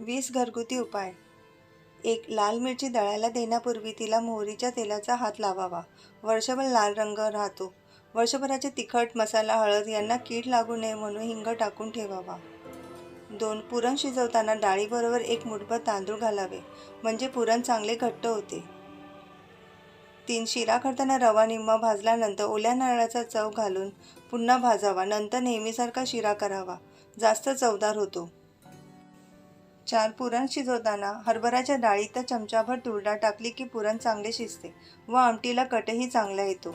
वीस घरगुती उपाय. एक लाल मिरची दळायला देण्यापूर्वी तिला मोहरीच्या तेलाचा हात लावावा. वर्षभर लाल रंग राहतो. वर्षभराचे तिखट मसाला हळद यांना कीड लागू नये म्हणून हिंग टाकून ठेवावा. दोन पुरण शिजवताना डाळीबरोबर एक मुठभर तांदूळ घालावे म्हणजे पुरण चांगले घट्ट होते. तीन शिरा करताना रवा निम्मा भाजल्यानंतर ओल्या नारळाचा चव घालून पुन्हा भाजावा. नंतर नेहमीसारखा शिरा करावा. जास्त चवदार होतो. चार पुरण शिजवताना हरभऱ्याच्या डाळीत चमचाभर तुरडा टाकली की पुरण चांगले शिजते व आमटीला कटही चांगला येतो.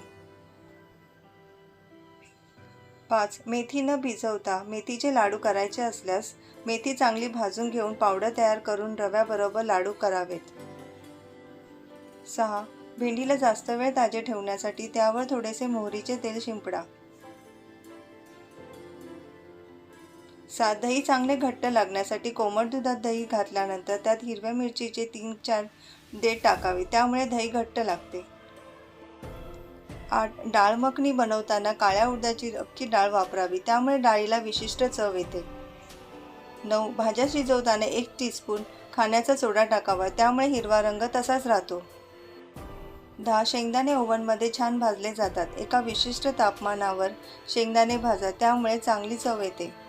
पाच मेथी न भिजवता मेथीचे लाडू करायचे असल्यास मेथी चांगली भाजून घेऊन पावडर तयार करून रव्याबरोबर लाडू करावेत. सहा भेंडीला जास्त वेळ ताजे ठेवण्यासाठी त्यावर थोडेसे मोहरीचे तेल शिंपडा. सात दही चांगले घट्ट लागण्यासाठी कोमट दुधात दही घातल्यानंतर त्यात हिरव्या मिरचीचे तीन चार देठ टाकावे. त्यामुळे दही घट्ट लागते. आठ डाळ मखनी बनवताना काळ्या उडदाची अख्खी डाळ वापरावी. त्यामुळे डाळीला विशिष्ट चव येते. नऊ भाज्या शिजवताना एक टीस्पून खाण्याचा सोडा टाकावा. त्यामुळे हिरवा रंग तसाच राहतो. दहा शेंगदाणे ओव्हनमध्ये छान भाजले जातात. एका विशिष्ट तापमानावर शेंगदाणे भाजा. त्यामुळे चांगली चव येते.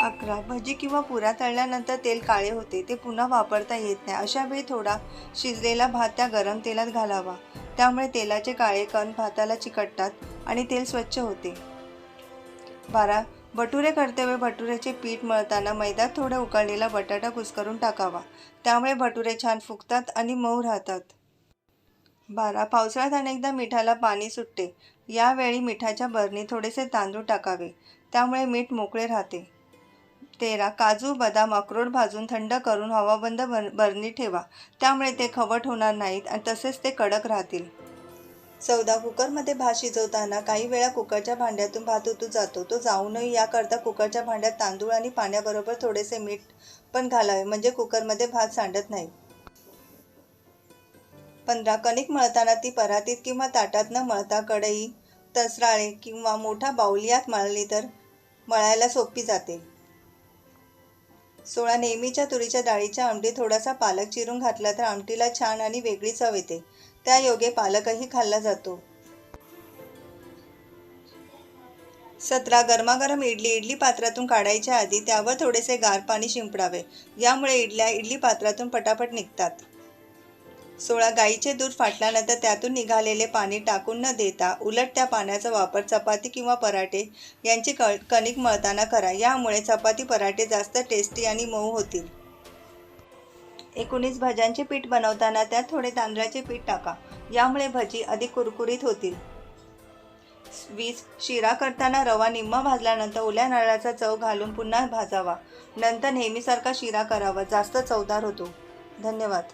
अकरा. भजी किंवा पुरा तळल्यानंतर तेल काळे होते. ते पुन्हा वापरता येत नाही. अशा वेळी थोडा शिजलेला भात त्या गरम तेलात घालावा. त्यामुळे तेलाचे काळे कण भाताला चिकटतात आणि तेल स्वच्छ होते. बारा. भटुरे करतेवेळी भटुरेचे पीठ मळताना मैदात थोडा उकळलेला बटाटा कुस्करून टाकावा. त्यामुळे भटुरे छान फुगतात आणि मऊ राहतात. बारा. पावसाळ्यात अनेकदा मिठाला पाणी सुटते. यावेळी मिठाच्या बरणी थोडेसे तांदूळ टाकावे. त्यामुळे मीठ मोकळे राहते. तेरा काजू बदाम अक्रोड भाजून थंड करून हवाबंद बर बरणी ठेवा. त्यामुळे ते खवट होणार नाहीत आणि तसेच ते कडक राहतील. चौदा कुकरमध्ये भात शिजवताना काही वेळा कुकरच्या भांड्यातून भात उतू जातो. तो जाऊ नये याकरता कुकरच्या भांड्यात तांदूळ आणि पाण्याबरोबर थोडेसे मीठ पण घालावे म्हणजे कुकरमध्ये भात सांडत नाही. पंधरा कणिक मळताना ती परातीत किंवा ताटात न मळता कढई तसराळे किंवा मोठा बाऊल यात मळली तर मळायला सोपी जाते. सोळा नेहमीच्या तुरीच्या डाळीच्या आमटीत थोडासा पालक चिरून घातला तर आमटीला छान आणि वेगळी चव येते. त्या योगे पालकही खाल्ला जातो. सतरा गरमागरम इडली इडली पात्रातून काढायच्या आधी त्यावर थोडेसे गार पाणी शिंपडावे. यामुळे इडल्या इडली पात्रातून पटापट निघतात. सोळा गाईचे दूध फाटल्यानंतर त्यातून निघालेले पाणी टाकून न देता उलट त्या पाण्याचा वापर चपाती किंवा पराठे यांची क कणिक मळताना करा. यामुळे चपाती पराठे जास्त टेस्टी आणि मऊ होतील. एकोणीस भाज्यांचे पीठ बनवताना त्यात थोडे तांदळाचे पीठ टाका. यामुळे भजी अधिक कुरकुरीत होतील. वीस शिरा करताना रवा निम्मा भाजल्यानंतर ओल्या नारळाचा चव घालून पुन्हा भाजावा. नंतर नेहमीसारखा शिरा करावा. जास्त चवदार होतो. धन्यवाद.